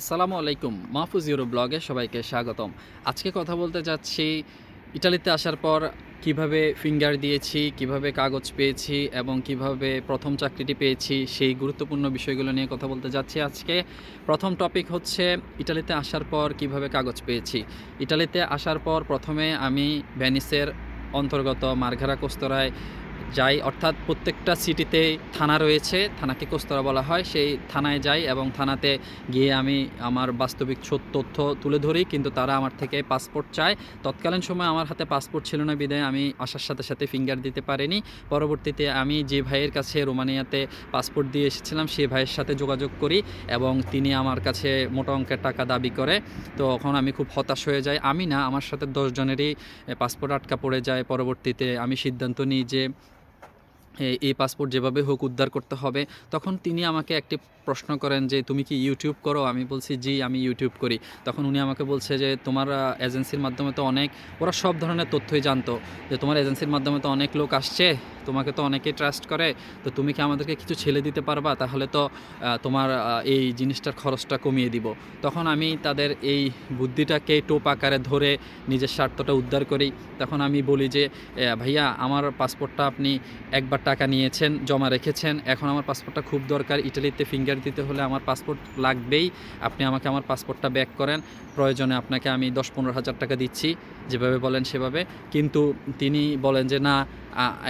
আসসালামু আলাইকুম, মাহফুজ ইউরো ব্লগে সবাইকে স্বাগতম। আজকে কথা বলতে যাচ্ছি ইটালিতে আসার পর কীভাবে ফিঙ্গার দিয়েছি, কীভাবে কাগজ পেয়েছি এবং কীভাবে প্রথম চাকরিটি পেয়েছি, সেই গুরুত্বপূর্ণ বিষয়গুলো নিয়ে কথা বলতে যাচ্ছি আজকে। প্রথম টপিক হচ্ছে ইটালিতে আসার পর কীভাবে কাগজ পেয়েছি। ইটালিতে আসার পর প্রথমে আমি ভ্যানিসের অন্তর্গত মার্ঘারা কোস্তরায় যাই, অর্থাৎ প্রত্যেকটা সিটিতে থানা রয়েছে, থানাকে কোস্তরা বলা হয়। সেই থানায় যাই এবং থানাতে গিয়ে আমি আমার বাস্তবিক তথ্য তুলে ধরি, কিন্তু তারা আমার থেকে পাসপোর্ট চায়। তৎকালীন সময় আমার হাতে পাসপোর্ট ছিল না, বিদায় আমি আসার সাথে সাথে ফিঙ্গার দিতে পারিনি। পরবর্তীতে আমি যে ভাইয়ের কাছে রোমানিয়াতে পাসপোর্ট দিয়ে এসেছিলাম সেই ভাইয়ের সাথে যোগাযোগ করি এবং তিনি আমার কাছে মোটা অঙ্কের টাকা দাবি করে। তো তখন আমি খুব হতাশ হয়ে যাই। আমি না, আমার সাথে দশজনেরই পাসপোর্ট আটকা পড়ে যায়। পরবর্তীতে আমি সিদ্ধান্ত নিই যে এই পাসপোর্ট যেভাবে হোক উদ্ধার করতে হবে, তখন তিনি আমাকে একটি প্রশ্ন করেন যে, তুমি কি ইউটিউব করো? আমি বলছি, জি, আমি ইউটিউব করি। তখন উনি আমাকে বলছে যে, তোমার এজেন্সির মাধ্যমে তো অনেক, ওরা সব ধরনের তথ্যই জানতো, যে তোমার এজেন্সির মাধ্যমে তো অনেক লোক আসছে, তোমাকে তো অনেকেই ট্রাস্ট করে, তো তুমি কি আমাদেরকে কিছু ছেলে দিতে পারবা? তাহলে তো তোমার এই জিনিসটার খরচটা কমিয়ে দিব। তখন আমি তাদের এই বুদ্ধিটাকে টোপ আকারে ধরে নিজের স্বার্থটা উদ্ধার করি। তখন আমি বলি যে ভাইয়া, আমার পাসপোর্টটা আপনি একবার টাকা নিয়েছেন, জমা রেখেছেন। এখন আমার পাসপোর্টটা খুব দরকার। ইটালিতে ফিঙ্গার দিতে হলে আমার পাসপোর্ট লাগবেই। আপনি আমাকে আমার পাসপোর্টটা ব্যাক করেন। প্রয়োজনে আপনাকে আমি দশ পনেরো হাজার টাকা দিচ্ছি, যেভাবে বলেন সেভাবে। কিন্তু তিনি বলেন যে, না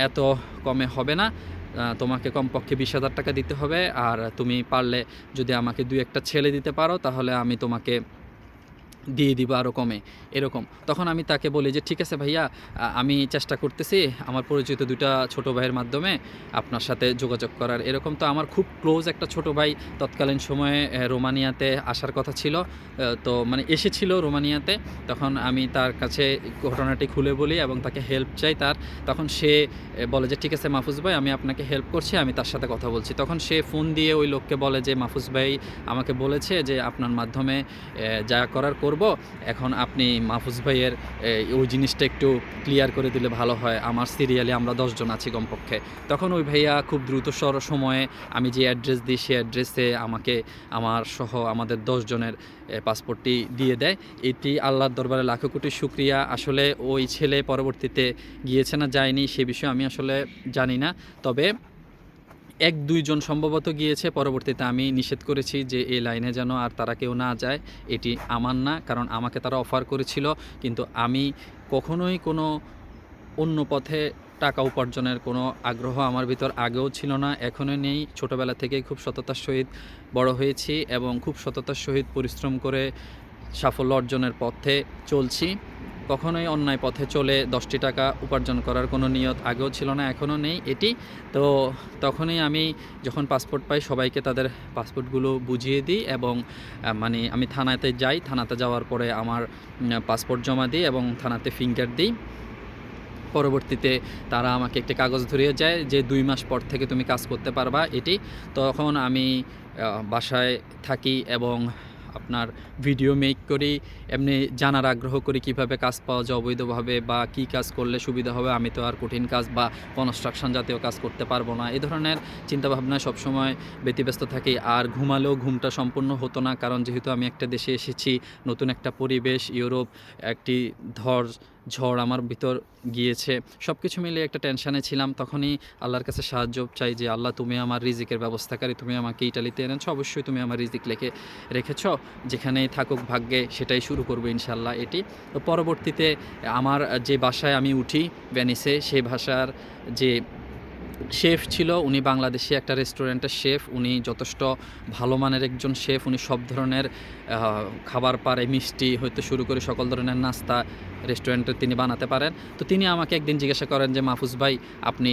এত কমে হবে না। তোমাকে কমপক্ষে বিশ হাজার টাকা দিতে হবে। আর তুমি পারলে যদি আমাকে দুই একটা ছেলে দিতে পারো, তাহলে আমি তোমাকে দিয়ে দিব আরও কমে, এরকম। তখন আমি তাকে বলি যে, ঠিক আছে ভাইয়া আমি চেষ্টা করতেছি আমার পরিচিত দুইটা ছোট ভাইয়ের মাধ্যমে আপনার সাথে যোগাযোগ করার। এরকম তো আমার খুব ক্লোজ একটা ছোট ভাই তৎকালীন সময়ে রোমানিয়াতে আসার কথা ছিল। তো মানে এসেছিল রোমানিয়াতে। তখন আমি তার কাছে ঘটনাটি খুলে বলি এবং তাকে হেল্প চাই তার। তখন সে বলে যে, ঠিক আছে মাহফুজ ভাই, আমি আপনাকে হেল্প করছি, আমি তার সাথে কথা বলছি। তখন সে ফোন দিয়ে ওই লোককে বলে যে, মাহফুজ ভাই আমাকে বলেছে যে, আপনার মাধ্যমে যা করার করব। এখন আপনি মাহফুজ ভাইয়ের ওই জিনিসটা একটু ক্লিয়ার করে দিলে ভালো হয়। আমার সিরিয়ালে আমরা দশজন আছি কমপক্ষে। তখন ওই ভাইয়া খুব দ্রুত সর, সময়ে আমি যে অ্যাড্রেস দিই সেই অ্যাড্রেসে আমাকে, আমার সহ আমাদের দশজনের পাসপোর্টটি দিয়ে দেয়। এটি আল্লাহর দরবারে লাখো কোটি শুক্রিয়া। আসলে ওই ছেলে পরবর্তীতে গিয়েছে না, যায়নি, সে বিষয়ে আমি আসলে জানি না। তবে এক দুইজন সম্ভবত গিয়েছে। পরবর্তীতে আমি নিষেধ করেছি যে এই লাইনে যেন আর তারা কেউ না যায়, এটি আমার না, কারণ আমাকে তারা অফার করেছিল। কিন্তু আমি কখনোই কোনো অন্য পথে টাকা উপার্জনের কোনো আগ্রহ আমার ভিতর আগেও ছিল না, এখনও নেই। ছোটোবেলা থেকেই খুব সততার সহিত বড় হয়েছি এবং খুব সততার সহিত পরিশ্রম করে সাফল্য অর্জনের পথে চলছি। কখনোই অন্যায় পথে চলে দশটি টাকা উপার্জন করার কোনো নিয়ত আগেও ছিল না, এখনও নেই এটি। তো তখনই আমি যখন পাসপোর্ট পাই, সবাইকে তাদের পাসপোর্টগুলো বুঝিয়ে দিই এবং মানে আমি থানাতে যাই। থানাতে যাওয়ার পরে আমার পাসপোর্ট জমা দিই এবং থানাতে ফিঙ্গার দিই। পরবর্তীতে তারা আমাকে একটি কাগজ ধরিয়ে যায় যে দুই মাস পর থেকে তুমি কাজ করতে পারবা এটি। তখন আমি বাসায় থাকি এবং আপনার ভিডিও মেক করি, এমনি জানার আগ্রহ করি কীভাবে কাজ পাওয়া যায় অবৈধভাবে বা কি কাজ করলে সুবিধা হবে, আমি তো আর কঠিন কাজ বা কনস্ট্রাকশন জাতীয় কাজ করতে পারব না। এ ধরনের চিন্তাভাবনায় সবসময় ব্যতিব্যস্ত থাকি। আর ঘুমালেও ঘুমটা সম্পূর্ণ হতো না, কারণ যেহেতু আমি একটা দেশে এসেছি, নতুন একটা পরিবেশ, ইউরোপ, একটি ধর ঝড় আমার ভিতর গিয়েছে। সব কিছু মিলে একটা টেনশানে ছিলাম। তখনই আল্লাহর কাছে সাহায্য চাই যে, আল্লাহ, তুমি আমার রিজিকের ব্যবস্থাকারী, তুমি আমাকে ইটালিতে এনেছো। অবশ্যই তুমি আমার রিজিক লেখে রেখেছ। যেখানেই থাকুক ভাগ্যে সেটাই শুরু করব ইনশাল্লাহ এটি। তো পরবর্তীতে আমার যে বাসায় আমি উঠি ভ্যানিসে সেই ভাষার যে শেফ ছিল, উনি বাংলাদেশি একটা রেস্টুরেন্টের শেফ। উনি যথেষ্ট ভালো মানের একজন শেফ। উনি সব ধরনের খাবার পারে, মিষ্টি হইতে শুরু করে সকল ধরনের নাস্তা রেস্টুরেন্টে তিনি বানাতে পারেন। তো তিনি আমাকে একদিন জিজ্ঞাসা করেন যে, মাহফুজ ভাই, আপনি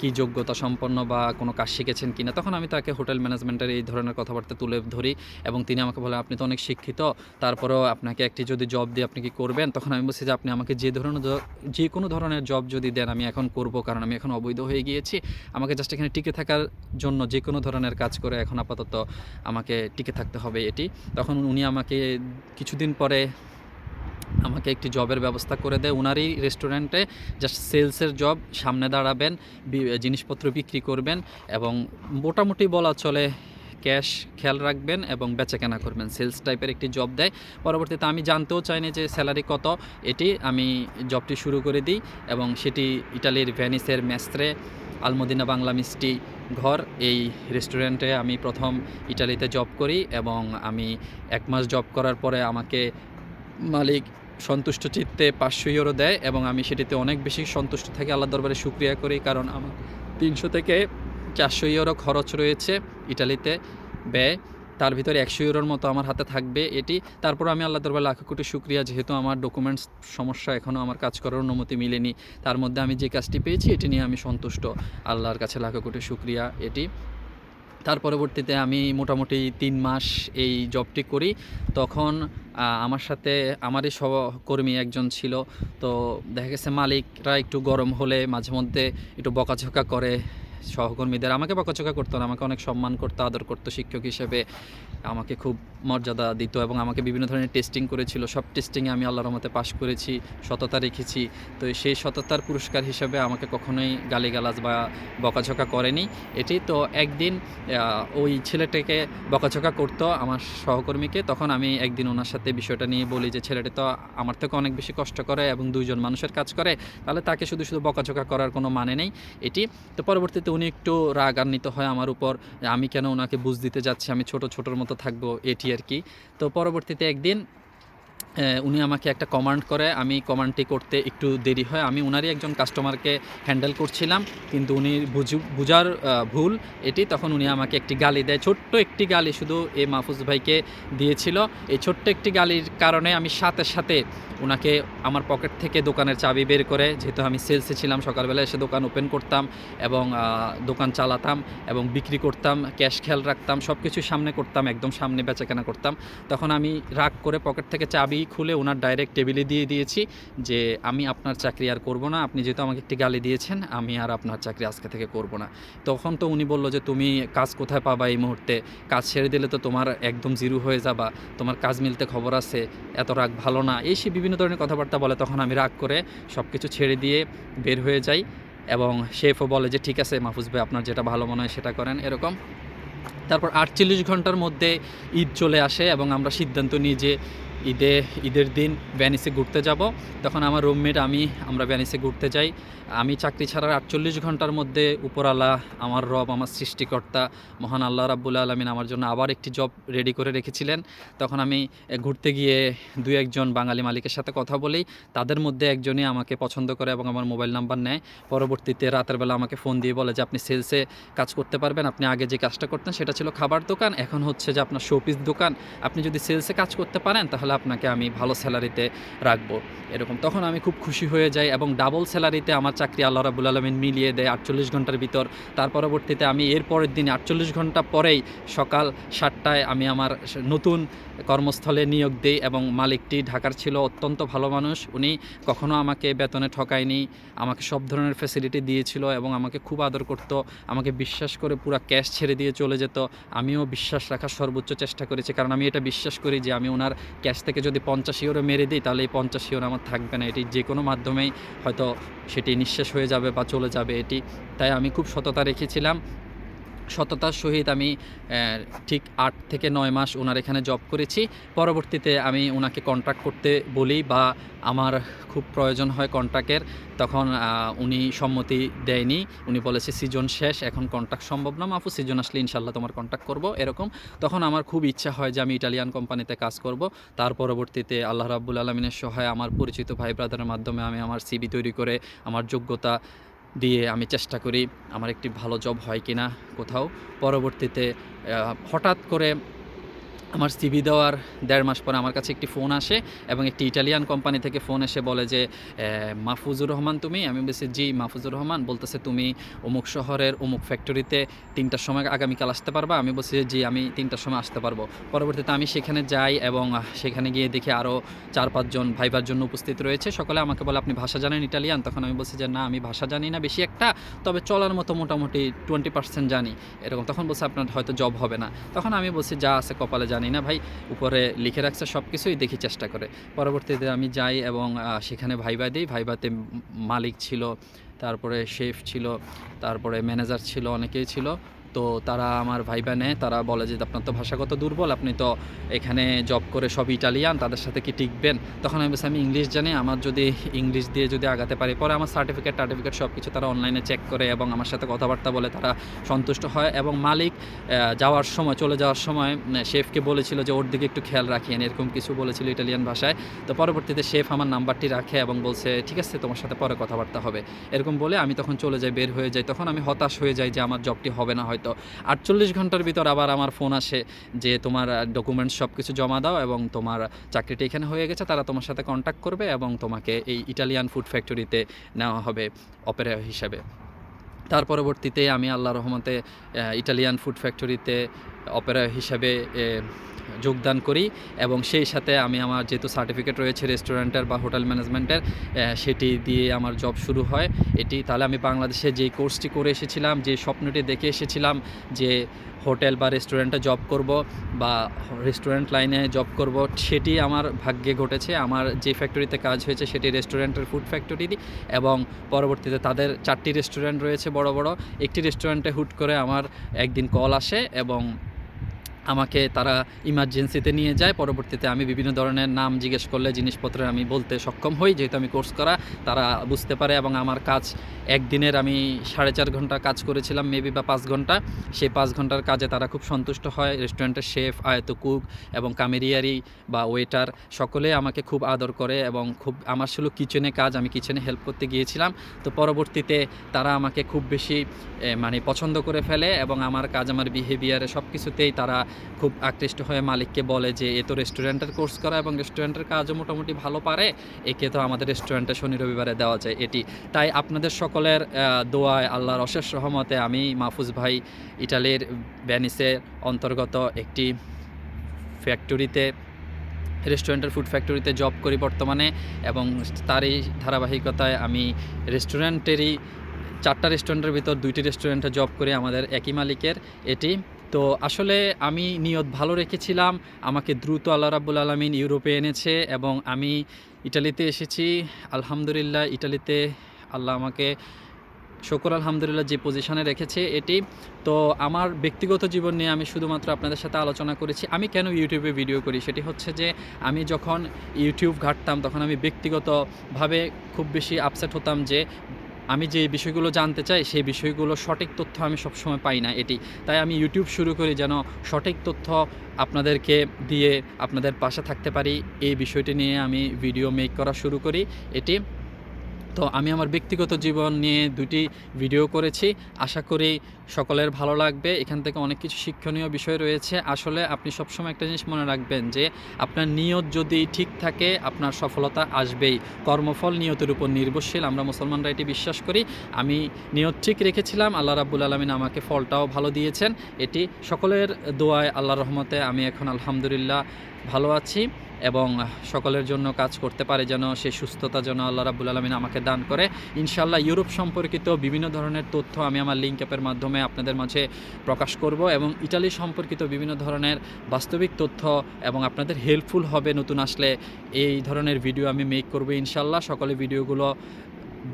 কি যোগ্যতা সম্পন্ন বা কোনো কাজ শিখেছেন কিনা? তখন আমি তাকে হোটেল ম্যানেজমেন্টের এই ধরনের কথাবার্তা তুলে ধরি এবং তিনি আমাকে বলেন আপনি তো অনেক শিক্ষিত, তারপরেও আপনাকে একটি যদি জব দিয়ে আপনি কি করবেন? তখন আমি বলছি যে, আপনি আমাকে যে ধরনের যে কোনো ধরনের জব যদি দেন, আমি এখন করব, কারণ আমি এখন অবৈধ হয়ে গিয়েছি। আমাকে জাস্ট এখানে টিকে থাকার জন্য যে কোনো ধরনের কাজ করে এখন আপাতত আমাকে টিকে থাকতে হবে এটি। তখন উনি আমাকে কিছুদিন পরে আমাকে একটি জবের ব্যবস্থা করে দেয়। ওনারই রেস্টুরেন্টে জাস্ট সেলসের জব সামনে দাঁড়াবেন জিনিসপত্র বিক্রি করবেন এবং মোটামুটি বলা চলে ক্যাশ খেয়াল রাখবেন এবং বেচাকেনা করবেন। সেলস টাইপের একটি জব দেয়। পরবর্তীতে আমি জানতেও চাইনি যে স্যালারি কত। এটি আমি জবটি শুরু করে দিই এবং সেটি ইটালির ভ্যানিসের মেস্ত্রে, আলমদিনা বাংলা মিষ্টি ঘর, এই রেস্টুরেন্টে আমি প্রথম ইটালিতে জব করি এবং আমি এক মাস জব করার পরে আমাকে মালিক সন্তুষ্ট চিত্তে পাঁচশো ইউরো দেয় এবং আমি সেটিতে অনেক বেশি সন্তুষ্ট থাকি। আল্লাহ দরবারে শুক্রিয়া করি কারণ আমার তিনশো থেকে চারশো ইউরো খরচ রয়েছে ইটালিতে ব্যয়। তার ভিতরে একশো ইউরোর মতো আমার হাতে থাকবে এটি। তারপর আমি আল্লাহ দরবার লাখ কোটি শুক্রিয়া, যেহেতু আমার ডকুমেন্টস সমস্যা এখনও আমার কাজ করার অনুমতি মিলেনি, তার মধ্যে আমি যে কাজটি পেয়েছি, এটি নিয়ে আমি সন্তুষ্ট। আল্লাহর কাছে লাখ কোটি শুক্রিয়া এটি। তার পরবর্তীতে আমি মোটামুটি তিন মাস এই জবটি করি। তখন আমার সাথে আমারই সহকর্মী একজন ছিল। তো দেখা গেছে মালিকরা একটু গরম হলে মাঝে মধ্যে একটু বকাঝোকা করে। সহকর্মীদের আমাকে বকাঝকা করতো না, আমাকে অনেক সম্মান করতো, আদর করতো শিক্ষক হিসেবে। আমাকে খুব মর্যাদা দিত এবং আমাকে বিভিন্ন ধরনের টেস্টিং করেছিল। সব টেস্টিংয়ে আমি আল্লাহর রহমতে পাশ করেছি, সততা রেখেছি। তো সেই সততার পুরস্কার হিসেবে আমাকে কখনোই গালিগালাজ বা বকাঝকা করেনি। এটি তো একদিন ওই ছেলেটাকে বকাঝকা করতো আমার সহকর্মীকে। তখন আমি একদিন ওনার সাথে বিষয়টা নিয়ে বলি যে, ছেলেটা তো আমার থেকে অনেক বেশি কষ্ট করে এবং দুইজন মানুষের কাজ করে। তাহলে তাকে শুধু শুধু বকাঝকা করার কোনো মানে নেই। এটি তো পরবর্তীতে উনি একটু রাগান্বিত হয় আমার উপর, আমি কেন ওনাকে বুঝ দিতে যাচ্ছি, আমি ছোট ছোটোর মতো থাকব, এটি আর কি। তো পরবর্তীতে একদিন উনি আমাকে একটা কমান্ড করে, আমি কমান্ডটি করতে একটু দেরি হয়। আমি ওনারই একজন কাস্টমারকে হ্যান্ডেল করছিলাম, কিন্তু উনি বুঝু, বুঝার ভুল এটি। তখন উনি আমাকে একটি গালি দেয়। ছোট্ট একটি গালি শুধু এ মাহফুজ ভাইকে দিয়েছিল। এই ছোট্ট একটি গালির কারণে আমি সাথে সাথে ওনাকে আমার পকেট থেকে দোকানের চাবি বের করে, যেহেতু আমি সেলসে ছিলাম সকালবেলা এসে দোকান ওপেন করতাম এবং দোকান চালাতাম এবং বিক্রি করতাম ক্যাশ খেয়াল রাখতাম সব কিছু সামনে করতাম, একদম সামনে বেচাকেনা করতাম। তখন আমি রাগ করে পকেট থেকে চাবি খুলে ওনার ডাইরেক্ট টেবিলে দিয়ে দিয়েছি যে আমি আপনার চাকরি আর করব না। আপনি যেহেতু আমাকে একটি গালি দিয়েছেন, আমি আর আপনার চাকরি আজকে থেকে করব না। তখন তো উনি বলল যে, তুমি কাজ কোথায় পাবা এই মুহূর্তে? কাজ ছেড়ে দিলে তো তোমার একদম জিরো হয়ে যাবা। তোমার কাজ মিলতে খবর আছে, এত রাগ ভালো না। এই সে বিভিন্ন ধরনের কথাবার্তা বলে। তখন আমি রাগ করে সব কিছু ছেড়ে দিয়ে বের হয়ে যাই এবং শেফও বলে যে, ঠিক আছে মাহফুজ ভাই, আপনার যেটা ভালো মনে হয় সেটা করেন। এরকম। তারপর আটচল্লিশ ঘণ্টার মধ্যে ঈদ চলে আসে এবং আমরা সিদ্ধান্ত নিই যে ঈদে, ঈদের দিন ভ্যানিসে ঘুরতে যাব। তখন আমার রুমমেট, আমি, আমরা ভ্যানিসে ঘুরতে যাই। আমি চাকরি ছাড়ার আটচল্লিশ ঘণ্টার মধ্যে উপরালা আমার রব, আমার সৃষ্টিকর্তা, মহান আল্লাহ রাব্বুল আলমিন আমার জন্য আবার একটি জব রেডি করে রেখেছিলেন। তখন আমি ঘুরতে গিয়ে দু একজন বাঙালি মালিকের সাথে কথা বলি। তাদের মধ্যে একজনই আমাকে পছন্দ করে এবং আমার মোবাইল নাম্বার নেয়। পরবর্তীতে রাতের বেলা আমাকে ফোন দিয়ে বলে যে, আপনি সেলসে কাজ করতে পারবেন। আপনি আগে যে কাজটা করতেন সেটা ছিল খাবার দোকান। এখন হচ্ছে যে আপনার শোপিস দোকান। আপনি যদি সেলসে কাজ করতে পারেন তাহলে আপনাকে আমি ভালো স্যালারিতে রাখব, এরকম। তখন আমি খুব খুশি হয়ে যাই এবং ডাবল স্যালারিতে আমার চাকরি আল্লাহ রাবুল আলমিন মিলিয়ে দেয় আটচল্লিশ ঘণ্টার ভিতর। তার পরবর্তীতে আমি এর পরের দিন আটচল্লিশ ঘণ্টা পরেই সকাল সাতটায় আমি আমার নতুন কর্মস্থলে নিয়োগ দিই এবং মালিকটি ঢাকার ছিল অত্যন্ত ভালো মানুষ। উনি কখনো আমাকে বেতনে ঠকায়নি, আমাকে সব ধরনের ফ্যাসিলিটি দিয়েছিল এবং আমাকে খুব আদর করত, আমাকে বিশ্বাস করে পুরো ক্যাশ ছেড়ে দিয়ে চলে যেত। আমিও বিশ্বাস রাখার সর্বোচ্চ চেষ্টা করেছি, কারণ আমি এটা বিশ্বাস করি যে আমি ওনার ক্যাশ থেকে যদি পঞ্চাশ ইউরো মেরে দিই, তাহলে এই পঞ্চাশ ইউরো আমার থাকবে না। এটি যে কোনো মাধ্যমেই হয়তো সেটি নিঃশেষ হয়ে যাবে বা চলে যাবে এটি। তাই আমি খুব সততা রেখেছিলাম। সততার সহিত আমি ঠিক আট থেকে নয় মাস ওনার এখানে জব করেছি। পরবর্তীতে আমি ওনাকে কন্ট্রাক্ট করতে বলি বা আমার খুব প্রয়োজন হয় কন্ট্রাক্টের তখন উনি সম্মতি দেয়নি। উনি বলেছে, সিজন শেষ, এখন কন্ট্রাক্ট সম্ভব না মাফু সিজন আসলে ইনশাল্লাহ তোমার কন্ট্রাক্ট করব, এরকম। তখন আমার খুব ইচ্ছা হয় যে আমি ইটালিয়ান কোম্পানিতে কাজ করব। তার পরবর্তীতে আল্লাহ রাব্বুল আলমিনের সহায় আমার পরিচিত ভাই ব্রাদারের মাধ্যমে আমি আমার সিবি তৈরি করে, আমার যোগ্যতা দিয়ে আমি চেষ্টা করি আমার একটি ভালো জব হয় কিনা কোথাও। পরবর্তীতে হঠাৎ করে আমার সিভি দেওয়ার দেড় মাস পরে আমার কাছে একটি ফোন আসে এবং একটি ইটালিয়ান কোম্পানি থেকে ফোন এসে বলে যে মাহফুজুর রহমান তুমি? আমি বলছি, জি, মাহফুজুর রহমান। বলতেছে, তুমি অমুক শহরের অমুক ফ্যাক্টরিতে তিনটার সময় আগামীকাল আসতে পারবা? আমি বলছি, জি, আমি তিনটার সময় আসতে পারব। পরবর্তীতে আমি সেখানে যাই এবং সেখানে গিয়ে দেখি আরও চার পাঁচজন ভাইবার জন্য উপস্থিত রয়েছে। সকলে আমাকে বলে, আপনি ভাষা জানেন ইটালিয়ান তখন আমি বলছি যে, না, আমি ভাষা জানি না বেশি একটা, তবে চলার মতো মোটামুটি টোয়েন্টি পার্সেন্ট জানি। এরকম, তখন বলছে, আপনার হয়তো জব হবে না। তখন আমি বলছি, যা আছে কপালে জানি। না ভাই, উপরে লিখে রাখছে সব কিছুই দেখি চেষ্টা করে। পরবর্তীতে আমি যাই এবং সেখানে ভাইবা দিই। ভাইবাতে মালিক ছিল, তারপরে শেফ ছিল, তারপরে ম্যানেজার ছিল, অনেকেই ছিল। তো তারা আমার ভাইবা নেয়। তারা বলে যে, আপনার তো ভাষাগত দুর্বল, আপনি তো এখানে জব করে সব ইটালিয়ান তাদের সাথে কি টিকবেন? তখন আমি বলছি, আমি ইংলিশ জানি, আমার যদি ইংলিশ দিয়ে যদি আগাতে পারি। পরে আমার সার্টিফিকেট টার্টিফিকেট সব কিছু তারা অনলাইনে চেক করে এবং আমার সাথে কথাবার্তা বলে তারা সন্তুষ্ট হয় এবং মালিক যাওয়ার সময়, চলে যাওয়ার সময় শেফকে বলেছিল যে, ওর দিকে একটু খেয়াল রাখিয়েন এরকম কিছু বলেছিল ইটালিয়ান ভাষায়। তো পরবর্তীতে শেফ আমার নাম্বারটি রাখে এবং বলছে, ঠিক আছে, তোমার সাথে পরে কথাবার্তা হবে। এরকম বলে আমি তখন চলে যাই, বের হয়ে যাই। তখন আমি হতাশ হয়ে যাই যে, আমার জবটি হবে না, হয়তো আটচল্লিশ ঘণ্টার ভিতর আবার আমার ফোন আসে যে তোমার ডকুমেন্টস সব কিছু জমা দাও এবং তোমার চাকরিটি এখানে হয়ে গেছে, তারা তোমার সাথে কন্ট্যাক্ট করবে এবং তোমাকে এই ইটালিয়ান ফুড ফ্যাক্টরিতে নেওয়া হবে অপেরা হিসাবে। তার পরবর্তীতে আমি আল্লাহ রহমতে ইটালিয়ান ফুড ফ্যাক্টরিতে অপেরা হিসাবে যোগদান করি এবং সেই সাথে আমি আমার যেহেতু সার্টিফিকেট রয়েছে রেস্টুরেন্টের বা হোটেল ম্যানেজমেন্টের সেটি দিয়ে আমার জব শুরু হয়। এটি তাহলে আমি বাংলাদেশে যেই কোর্সটি করে এসেছিলাম, যে স্বপ্নটি দেখে এসেছিলাম যে হোটেল বা রেস্টুরেন্টে জব করব বা রেস্টুরেন্ট লাইনে জব করব, সেটি আমার ভাগ্যে ঘটেছে। আমার যে ফ্যাক্টরিতে কাজ হয়েছে, সেটি রেস্টুরেন্টের ফুড ফ্যাক্টরি এবং পরবর্তীতে তাদের চারটি রেস্টুরেন্ট রয়েছে বড় বড়। একটি রেস্টুরেন্টে হুট করে আমার একদিন কল আসে এবং আমাকে তারা ইমার্জেন্সিতে নিয়ে যায়। পরবর্তীতে আমি বিভিন্ন ধরনের নাম জিজ্ঞেস করলে জিনিসপত্র আমি বলতে সক্ষম হই। যেহেতু আমি কোর্স করা, তারা বুঝতে পারে এবং আমার কাজ একদিনের আমি সাড়ে চার ঘণ্টা কাজ করেছিলাম মেবি বা পাঁচ ঘণ্টা। সেই পাঁচ ঘণ্টার কাজে তারা খুব সন্তুষ্ট হয়। রেস্টুরেন্টের শেফ আয়ত কুক এবং কামেরিয়ারি বা ওয়েটার সকলে আমাকে খুব আদর করে এবং খুব, আমার ছিল কিচেনে কাজ, আমি কিচেনে হেল্প করতে গিয়েছিলাম। তো পরবর্তীতে তারা আমাকে খুব বেশি মানে পছন্দ করে ফেলে এবং আমার কাজ, আমার বিহেভিয়ারে সব কিছুতেই তারা খুব আকৃষ্ট হয়ে মালিককে বলে যে, এ তো রেস্টুরেন্টের কোর্স করা এবং রেস্টুরেন্টের কাজও মোটামুটি ভালো পারে, একে তো আমাদের রেস্টুরেন্টে শনি রবিবারে দেওয়া যায় এটি। তাই আপনাদের সকলের দোয়ায় আল্লাহর অশেষ রহমতে আমি মাহফুজ ভাই ইটালির ভ্যানিসের অন্তর্গত একটি ফ্যাক্টরিতে রেস্টুরেন্টের ফুড ফ্যাক্টরিতে জব করি বর্তমানে এবং তারই ধারাবাহিকতায় আমি রেস্টুরেন্টেরই চারটা রেস্টুরেন্টের ভিতর দুইটি রেস্টুরেন্টে জব করি আমাদের একই মালিকের। এটি তো আসলে আমি নিয়ত ভালো রেখেছিলাম। আমাকে দ্রুত আল্লাহ রাব্বুল আলমিন ইউরোপে এনেছে এবং আমি ইটালিতে এসেছি। আলহামদুলিল্লাহ ইটালিতে আল্লাহ আমাকে, শকর আলহামদুলিল্লাহ যে পজিশনে রেখেছে এটি। তো আমার ব্যক্তিগত জীবন নিয়ে আমি শুধুমাত্র আপনাদের সাথে আলোচনা করেছি। আমি কেন ইউটিউবে ভিডিও করি? সেটি হচ্ছে যে আমি যখন ইউটিউব ঘাঁটতাম তখন আমি ব্যক্তিগতভাবে খুব বেশি আপসেট হতাম যে আমি যে বিষয়গুলো জানতে চাই, সেই বিষয়গুলো সঠিক তথ্য আমি সবসময় পাই না এটি। তাই আমি ইউটিউব শুরু করি যেন সঠিক তথ্য আপনাদেরকে দিয়ে আপনাদের পাশে থাকতে পারি। এই বিষয়টি নিয়ে আমি ভিডিও মেক করা শুরু করি। এটি তো আমি আমার ব্যক্তিগত জীবন নিয়ে দুটি ভিডিও করেছি। আশা করি সকলের ভালো লাগবে। এখান থেকে অনেক কিছু শিক্ষণীয় বিষয় রয়েছে। আসলে আপনি সবসময় একটা জিনিস মনে রাখবেন যে, আপনার নিয়ত যদি ঠিক থাকে, আপনার সফলতা আসবেই। কর্মফল নিয়তের উপর নির্ভরশীল। আমরা মুসলমানরা এটি বিশ্বাস করি। আমি নিয়ত ঠিক রেখেছিলাম। আল্লাহ রাব্বুল আলমিন আমাকে ফলটাও ভালো দিয়েছেন। এটি সকলের দোয়ায় আল্লাহ রহমতে আমি এখন আলহামদুলিল্লাহ ভালো আছি। এবং সকলের জন্য কাজ করতে পারে যেন সে সুস্থতা যেন আল্লাহ রাবুল আলমিন আমাকে দান করে। ইনশাল্লাহ ইউরোপ সম্পর্কিত বিভিন্ন ধরনের তথ্য আমি আমার লিঙ্ক অ্যাপের মাধ্যমে আপনাদের মাঝে প্রকাশ করব এবং ইটালি সম্পর্কিত বিভিন্ন ধরনের বাস্তবিক তথ্য এবং আপনাদের হেল্পফুল হবে নতুন আসলে এই ধরনের ভিডিও আমি মেক করব ইনশাল্লাহ সকলে ভিডিওগুলো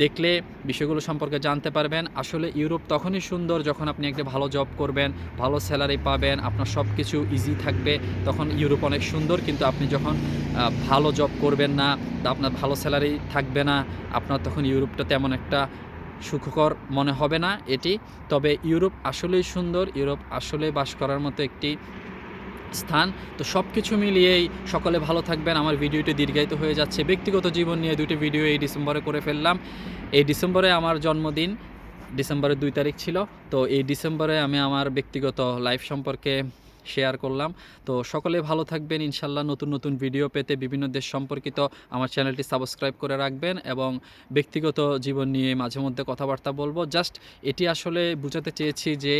দেখলে বিষয়গুলো সম্পর্কে জানতে পারবেন। আসলে ইউরোপ তখনই সুন্দর যখন আপনি একটা ভালো জব করবেন, ভালো স্যালারি পাবেন, আপনার সব কিছু ইজি থাকবে। তখন ইউরোপ অনেক সুন্দর, কিন্তু আপনি যখন ভালো জব করবেন না আপনার ভালো স্যালারি থাকবে না, আপনার তখন ইউরোপটা তেমন একটা সুখকর মনে হবে না এটি। তবে ইউরোপ আসলেই সুন্দর, ইউরোপ আসলে বাস করার মতো একটি স্থান। তো সব কিছু মিলিয়েই সকলে ভালো থাকবেন। আমার ভিডিওটি দীর্ঘায়িত হয়ে যাচ্ছে। ব্যক্তিগত জীবন নিয়ে দুটি ভিডিও এই ডিসেম্বরে করে ফেললাম। এই ডিসেম্বরে আমার জন্মদিন, ডিসেম্বরের দুই তারিখ ছিল। তো এই ডিসেম্বরে আমি আমার ব্যক্তিগত লাইফ সম্পর্কে শেয়ার করলাম। তো সকলে ভালো থাকবেন। ইনশাল্লাহ নতুন নতুন ভিডিও পেতে বিভিন্ন দেশ সম্পর্কিত আমার চ্যানেলটি সাবস্ক্রাইব করে রাখবেন এবং ব্যক্তিগত জীবন নিয়ে মাঝে মধ্যে কথাবার্তা বলব। জাস্ট এটি আসলে বোঝাতে চেয়েছি যে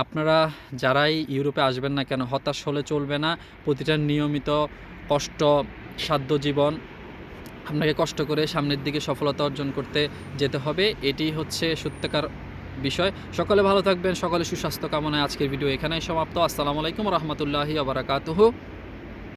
আপনারা যারাই ইউরোপে আসবেন না কেন, হতাশ হলে চলবে না। প্রতিটা নিয়মিত কষ্ট, সাধ্য জীবন আপনাকে কষ্ট করে সামনের দিকে সফলতা অর্জন করতে যেতে হবে। এটি হচ্ছে সত্যকার বিষয়। সকলে ভালো থাকবেন, সকলে সুস্বাস্থ্য কামনায় আজকের ভিডিও এখানেই সমাপ্ত। আসসালামু আলাইকুম রহমতুল্লাহি আবরাকাতুহু